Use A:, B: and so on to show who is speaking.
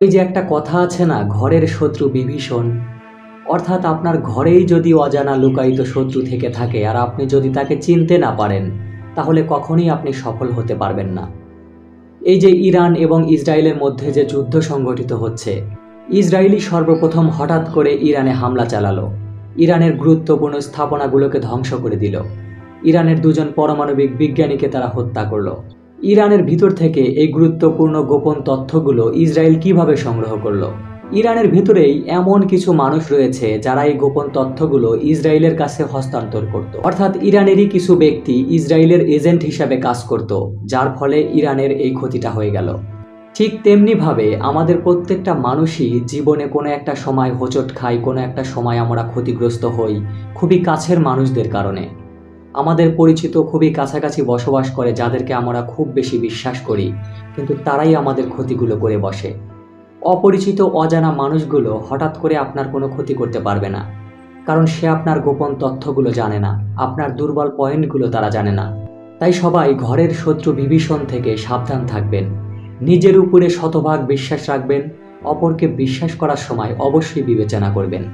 A: এই যে একটা কথা আছে না, ঘরের শত্রু বিভীষণ। অর্থাৎ আপনার ঘরেই যদি অজানা লুকায়িত শত্রু থেকে থাকে আর আপনি যদি তাকে চিনতে না পারেন, তাহলে কখনোই আপনি সফল হতে পারবেন না। এই যে ইরান এবং ইসরায়েলের মধ্যে যে যুদ্ধ সংগঠিত হচ্ছে ইসরায়েলি সর্বপ্রথম হঠাৎ করে ইরানে হামলা চালালো। ইরানের গুরুত্বপূর্ণ স্থাপনাগুলোকে ধ্বংস করে দিল। ইরানের দুজন পারমাণবিক বিজ্ঞানীকে তারা হত্যা করল। ইরানের ভিতর থেকে এই গুরুত্বপূর্ণ গোপন তথ্যগুলো ইসরায়েল কীভাবে সংগ্রহ করল? ইরানের ভিতরেই এমন কিছু মানুষ রয়েছে যারা এই গোপন তথ্যগুলো ইসরায়েলের কাছে হস্তান্তর করত। অর্থাৎ ইরানেরই কিছু ব্যক্তি ইসরায়েলের এজেন্ট হিসাবে কাজ করত, যার ফলে ইরানের এই ক্ষতিটা হয়ে গেল। ঠিক তেমনিভাবে আমাদের প্রত্যেকটা মানুষই জীবনে কোনো একটা সময় হোঁচট খাই কোনো একটা সময় আমরা ক্ষতিগ্রস্ত হই খুবই কাছের মানুষদের কারণে। আমাদের পরিচিত খুবই কাছাকাছি বসবাস করে, যাদেরকে আমরা খুব বেশি বিশ্বাস করি, কিন্তু তারাই আমাদের ক্ষতিগুলো করে বসে। অপরিচিত, অজানা মানুষগুলো হঠাৎ করে আপনার কোনো ক্ষতি করতে পারবে না, কারণ সে আপনার গোপন তথ্যগুলো জানে না, আপনার দুর্বল পয়েন্টগুলো তারা জানে না। তাই সবাই ঘরের শত্রু বিভীষণ থেকে সাবধান থাকবেন, নিজের উপরে শতভাগ বিশ্বাস রাখবেন, অপরকে বিশ্বাস করার সময় অবশ্যই বিবেচনা করবেন।